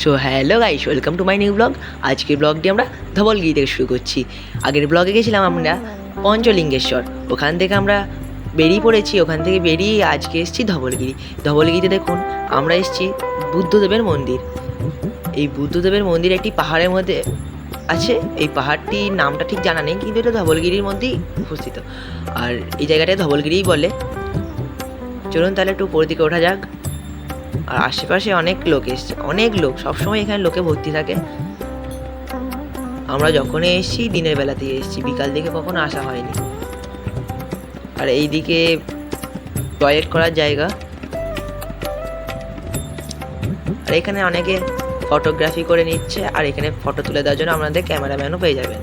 So hello guys welcome to my new blog আজকের ব্লগটি আমরা ধবলগিরি থেকে শুরু করছি। আগের ব্লগে গেছিলাম আমরা পঞ্চলিঙ্গেশ্বর। ওখান থেকে আমরা বেরিয়ে পড়েছি, ওখান থেকে বেরিয়ে আজকে এসেছি ধবলগিরি। ধবলগিরিতে দেখুন, আমরা এসেছি বুদ্ধদেবের মন্দির। এই বুদ্ধদেবের মন্দির একটি পাহাড়ের মধ্যে আছে। এই পাহাড়টির নামটা ঠিক জানা নেই, কিন্তু এটা ধবলগিরির মধ্যেই উপস্থিত আর এই জায়গাটায় ধবলগিরিই বলে। চলুন তাহলে একটু উপর দিকে ওঠা যাক। আর আশেপাশে অনেক লোক এসছে। অনেক লোক, সবসময় এখানে লোকে ভর্তি থাকে। আমরা যখনই এসেছি, দিনের বেলাতেই এসেছি। বিকাল দিকে কখনো আসা হয়নি। আর এইদিকে টয়লেট করার জায়গা। আর এখানে অনেকে ফটোগ্রাফি করে নিচ্ছে। আর এখানে ফটো তুলে দেওয়ার জন্য আপনাদের ক্যামেরাম্যানও পেয়ে যাবেন।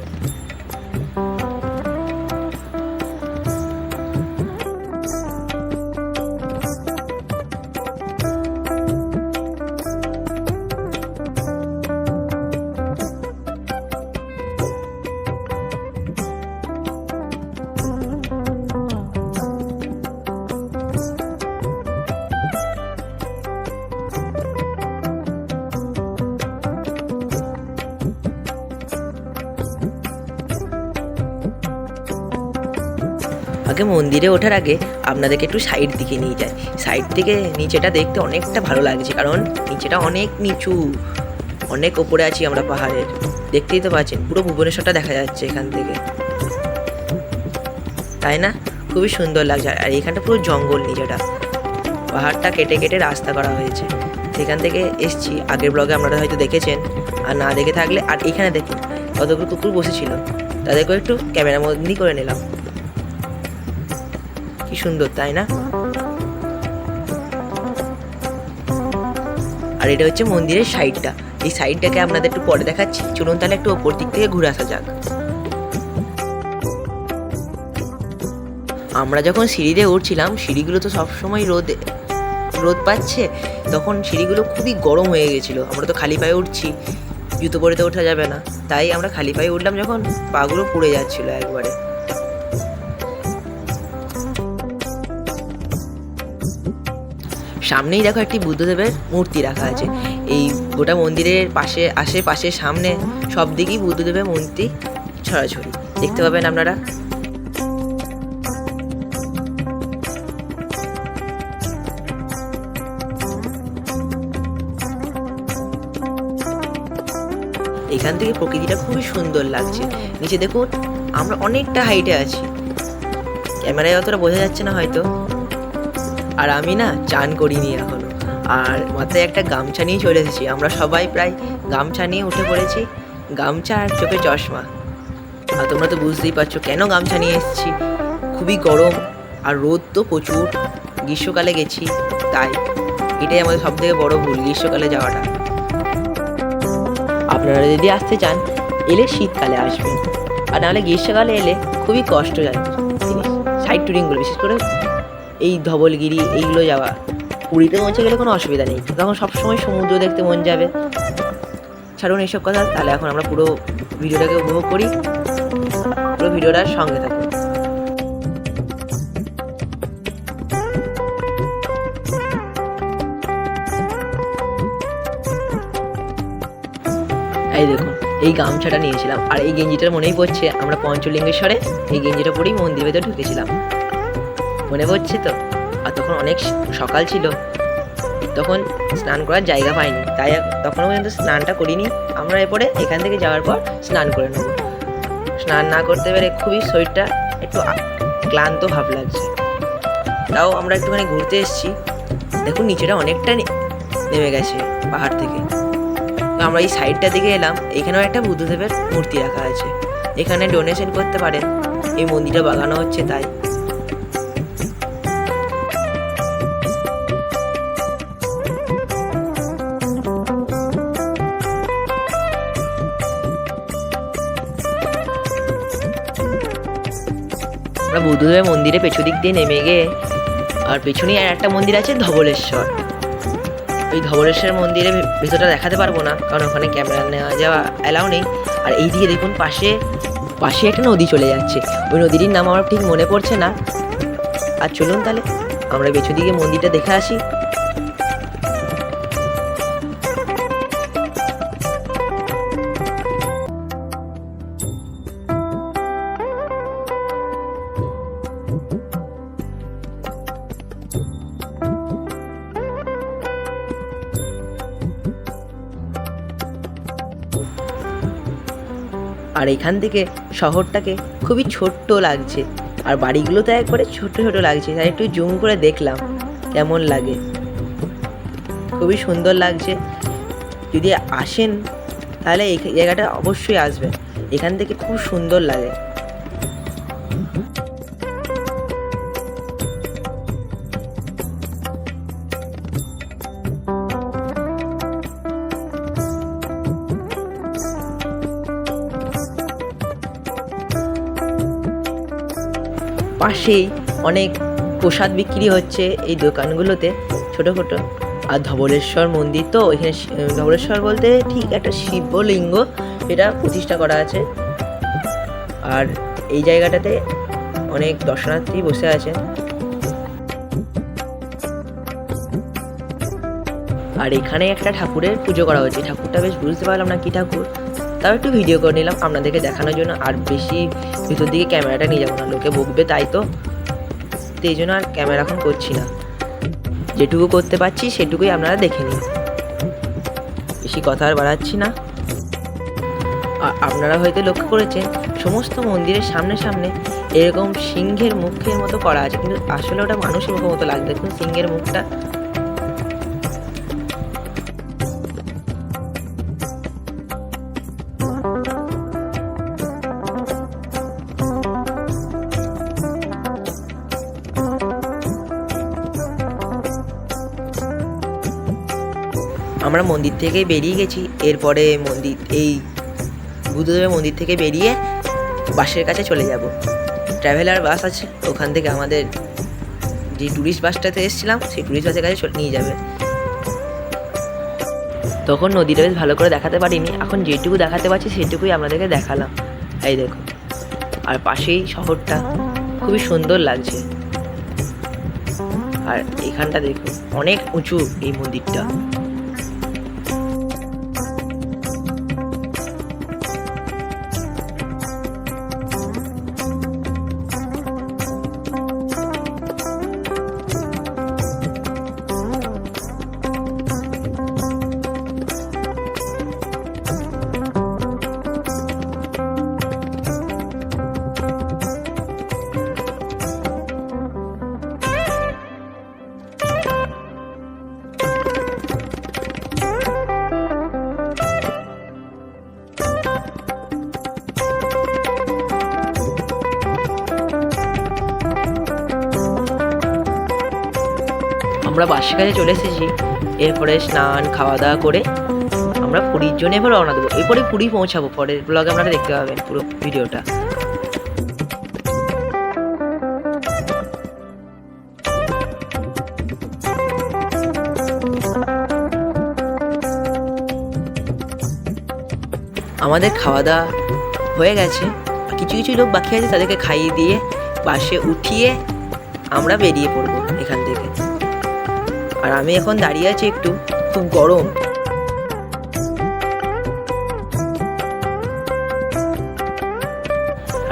আগে মন্দিরে ওঠার আগে আপনাদেরকে একটু সাইড দিকে নিয়ে যায় সাইড থেকে নিচেটা দেখতে অনেকটা ভালো লাগছে, কারণ নিচেটা অনেক নিচু, অনেক ওপরে আছি আমরা পাহাড়ের। দেখতেই তো পাচ্ছেন, পুরো ভুবনেশ্বরটা দেখা যাচ্ছে এখান থেকে। তাই না? খুবই সুন্দর লাগছে, আর এখানটা পুরো জঙ্গল নিচেটা। পাহাড়টা কেটে কেটে রাস্তা করা হয়েছে। সেখান থেকে এসছি, আগের ব্লগে আপনারা হয়তো দেখেছেন। আর না দেখে থাকলে, আর এখানে দেখুন, কতগুলো কুকুর বসেছিল। তাদেরকেও একটু ক্যামেরা বন্দি করে নিলাম। কি সুন্দর, তাই না? আর এটা হচ্ছে মন্দিরের সাইডটা। এই সাইডটাকে আপনাদের একটু পরে দেখাচ্ছি। চলুন তাহলে একটু ওপর দিক থেকে ঘুরে আসা যাক। আমরা যখন সিঁড়িতে উঠছিলাম, সিঁড়িগুলো তো সবসময় রোদ রোদ পাচ্ছে, তখন সিঁড়িগুলো খুবই গরম হয়ে গেছিল। আমরা তো খালি পায়ে উঠছি, জুতো পরে তো ওঠা যাবে না। তাই আমরা খালি পায়ে উঠলাম যখন পাগুলো পুড়ে যাচ্ছিল একবারে। সামনেই দেখো একটি বুদ্ধদেবের মূর্তি রাখা আছে। এই গোটা মন্দিরের পাশে আশেপাশে সামনে সব দিকেই বুদ্ধদেবের মূর্তি ছড়াছড়ি। দেখতে পাবেন আপনারা। এখান থেকে প্রকৃতিটা খুবই সুন্দর লাগছে। নিচে দেখুন, আমরা অনেকটা হাইটে আছি। ক্যামেরায় অতটা বোঝা যাচ্ছে না হয়তো। আর আমি না চান করিনি এখনও। আর মাথায় একটা গামছা নিয়ে চলে এসেছি। আমরা সবাই প্রায় গামছা নিয়ে উঠে পড়েছি। গামছা আর চোখে চশমা। আর তোমরা তো বুঝতেই পারছ কেন গামছা নিয়ে এসেছি। খুবই গরম আর রোদ তো প্রচুর। গ্রীষ্মকালে গেছি, তাই এটাই আমাদের সব থেকে বড়ো ভুল, গ্রীষ্মকালে যাওয়াটা। আপনারা যদি আসতে চান, এলে শীতকালে আসবেন। আর নাহলে গ্রীষ্মকালে এলে খুবই কষ্টজনক জিনিস। সাইড ট্যুরিংগুলো বিশেষ করে এই ধবলগিরি, এইগুলো যাওয়া। পুরীতে পৌঁছে গেলে কোনো অসুবিধা নেই। তখন সবসময় সমুদ্র দেখতে মন যাবে। ছাড়ুন এইসব কথা, তাহলে এখন আমরা পুরো ভিডিওটাকে উপভোগ করি। পুরো ভিডিওটার সঙ্গে থাকুন। এই দেখুন, এই গামছাটা নিয়েছিলাম। আর এই গেঞ্জিটার মনেই পড়ছে, আমরা পঞ্চলিঙ্গেশ্বরে এই গেঞ্জিটা পরেই মন্দির ভেতরে ঢুকেছিলাম। মনে পড়ছে তো। আর তখন অনেক সকাল ছিল। তখন স্নান করার জায়গা পাইনি। তাই তখনও পর্যন্ত স্নানটা করিনি। আমরা এরপরে এখান থেকে যাওয়ার পর স্নান করে নেব। স্নান না করতে পেরে খুবই শরীরটা একটু ক্লান্ত ভাব লাগছে। তাও আমরা একটুখানি ঘুরতে এসেছি। দেখুন নিচেটা অনেকটা নেমে গেছে পাহাড় থেকে। তো আমরা এই সাইডটা দিকে এলাম। এখানেও একটা বুদ্ধদেবের মূর্তি রাখা আছে। এখানে ডোনেশন করতে পারেন। এই মন্দিরটা বাগানো হচ্ছে তাই। বুদ্ধদেবের মন্দিরে পেছু দিক দিয়ে নেমে গিয়ে, আর পেছনেই আর একটা মন্দির আছে ধবলেশ্বর। ওই ধবলেশ্বর মন্দিরে ভিতরটা দেখাতে পারব না, কারণ ওখানে ক্যামেরা নেওয়া যাওয়া অ্যালাউ নেই। আর এই দিকে দেখুন, পাশে পাশে একটা নদী চলে যাচ্ছে। ওই নদীটির নাম আমার ঠিক মনে পড়ছে না। আর চলুন তাহলে, আমরা পেছু দিকে মন্দিরটা দেখে আসি। আর এখান থেকে শহরটাকে খুবই ছোট্ট লাগছে। আর বাড়িগুলো তো একবারে ছোট ছোট লাগছে। তাই একটু জুম করে দেখলাম কেমন লাগে। খুবই সুন্দর লাগছে। যদি আসেন, তাহলে এই জায়গাটা অবশ্যই আসবেন। এখান থেকে খুব সুন্দর লাগে। পাশেই অনেক প্রসাদ বিক্রি হচ্ছে এই দোকানগুলোতে, ছোট ছোট। আর ধবলেশ্বর মন্দির তো এখানে ধবলেশ্বর বলতে ঠিক একটা শিবলিঙ্গ এটা প্রতিষ্ঠা করা আছে। আর এই জায়গাটাতে অনেক দর্শনার্থী বসে আছে। আর এখানে একটা ঠাকুরের পুজো করা হয়েছে। ঠাকুরটা বেশ বুঝতে পারলাম না কি ঠাকুর। তাও একটু ভিডিও করে নিলাম আপনাদেরকে দেখানোর জন্য। আর বেশি ভিতর দিকে ক্যামেরাটা নিয়ে যাব না, লোকে বকবে, তাই তো? তো এই জন্য আর ক্যামেরা এখন করছি না। যেটুকু করতে পারছি সেটুকুই আপনারা দেখে নিন। বেশি কথা আর বাড়াচ্ছি না। আর আপনারা হয়তো লক্ষ্য করেছেন, সমস্ত মন্দিরের সামনে সামনে এরকম সিংহের মুখের মতো করা আছে, কিন্তু আসলে ওটা মানুষের মুখের মতো লাগবে দেখুন, সিংহের মুখটা আমরা মন্দির থেকে বেরিয়ে গেছি। এরপরে মন্দির, এই বুদ্ধদেবের মন্দির থেকে বেরিয়ে বাসের কাছে চলে যাব। ট্রাভেলার বাস আছে, ওখান থেকে আমাদের যে ট্যুরিস্ট বাসটাতে এসেছিলাম, সেই ট্যুরিস্ট বাসের কাছে নিয়ে যাবে। তখন নদীটা বেশ ভালো করে দেখাতে পারিনি, এখন যেটুকু দেখাতে পারছি সেটুকুই আপনাদেরকে দেখালাম। এই দেখো আর পাশেই শহরটা, খুবই সুন্দর লাগছে। আর এখানটা দেখুন, অনেক উঁচু এই মন্দিরটা। আমরা বাসের কাছে চলে এসেছি। এরপরে স্নান খাওয়া দাওয়া করে আমরা পুরীর জন্য এবার রওনা দেবো। এরপরে পুরী পৌঁছাবো, পরের ব্লগে আপনারা দেখতে পাবেন পুরো ভিডিওটা। আমাদের খাওয়া দাওয়া হয়ে গেছে। কিছু কিছু লোক বাকি আছে, তাদেরকে খাইয়ে দিয়ে বাসে উঠিয়ে আমরা বেরিয়ে পড়ব এখান থেকে। আর আমি এখন দাঁড়িয়ে আছি একটু, খুব গরম।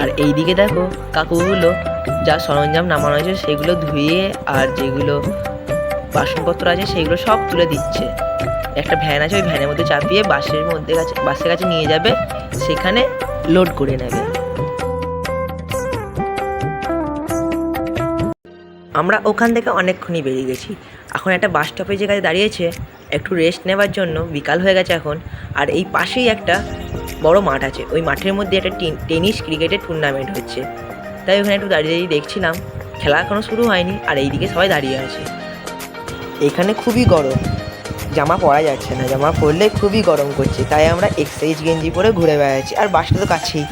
আর এইদিকে দেখো কাকুগুলো যা সরঞ্জাম নামানো হয়েছে, সেগুলো ধুয়ে আর যেগুলো বাসনপত্র আছে, সেগুলো সব তুলে দিচ্ছে। একটা ভ্যান আছে, ওই ভ্যানের মধ্যে চাপিয়ে বাসের মধ্যে কাছে, বাসের কাছে নিয়ে যাবে, সেখানে লোড করে নেবে। আমরা ওখান থেকে অনেকক্ষণই বেরিয়ে গেছি। এখন একটা বাস স্টপের জায়গায় দাঁড়িয়েছে, একটু রেস্ট নেওয়ার জন্য, বিকাল হয়ে গেছে এখন, আর এই পাশেই একটা বড় মাঠ আছে। ওই মাঠের মধ্যে একটা টেন- টেনিস ক্রিকেটের টুর্নামেন্ট হচ্ছে। তাই ওখানে একটু দাঁড়িয়ে দাঁড়িয়ে দেখছিলাম। খেলা এখনও শুরু হয়নি, আর এইদিকে সবাই দাঁড়িয়ে আছে। এখানে খুবই গরম। জামা পরা যাচ্ছে না, জামা পরলে খুবই গরম করছে। তাই আমরা এক্সাইজ গেঞ্জি পরে ঘুরে বেড়াচ্ছি। আর বাসটা তো কাছেই।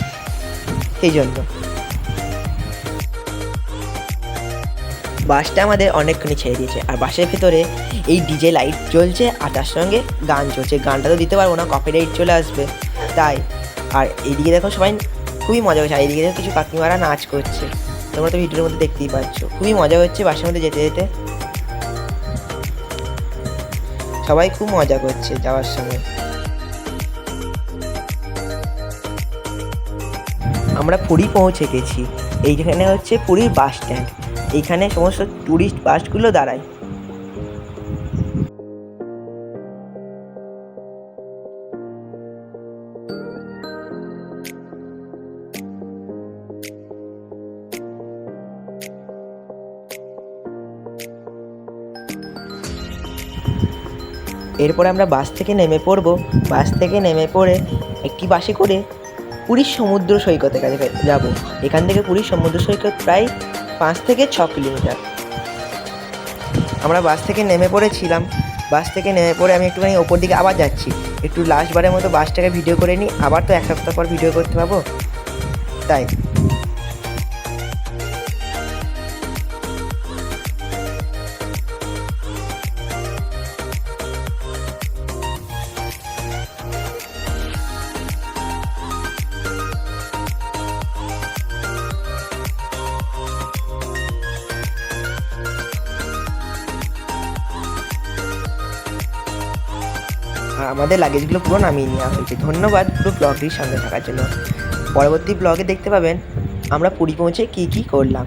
সেই জন্য। বাসটা আমাদের অনেকক্ষণই ছেড়ে দিয়েছে। আর বাসের ভেতরে এই ডিজে লাইট জ্বলছে আর তার সঙ্গে গান চলছে। গানটা তো দিতে পারব না কপি কপিরাইট চলে আসবে। তাই, আর এইদিকে দেখো সবাই খুবই মজা হচ্ছে। আর এইদিকে দেখো কিছু কাকিমারা নাচ করছে। তোমরা তো ভিডিওর মধ্যে দেখতেই পাচ্ছ। খুবই মজা হচ্ছে বাসের মধ্যে যেতে যেতে। সবাই খুব মজা করছে যাওয়ার সময়। আমরা পুরী পৌঁছে গেছি। এইখানে হচ্ছে পুরীর বাস স্ট্যান্ড এখানে সমস্ত ট্যুরিস্ট বাসগুলো দাঁড়ায়। এরপরে আমরা বাস থেকে নেমে পড়ব। বাস থেকে নেমে পড়ে একটি বাসে করে পুরীর সমুদ্র সৈকতের কাছে যাব। এখান থেকে পুরীর সমুদ্র সৈকত প্রায় পাঁচ থেকে ছ কিলোমিটার। আমরা বাস থেকে নেমে পড়েছিলাম। বাস থেকে নেমে পড়ে আমি একটুখানি ওপর দিকে আবার যাচ্ছি। একটু লাস্টবারের মতো বাসটাকে ভিডিও করে নিই। আবার তো এক সপ্তাহ পর ভিডিও করতে পারব? তাই। আমাদের লাগেজগুলো পুরো নামিয়ে নেওয়া হয়েছে ধন্যবাদ পুরো ব্লগটির সঙ্গে থাকার জন্য। পরবর্তী ব্লগে দেখতে পাবেন আমরা পুরী পৌঁছে কী কী করলাম।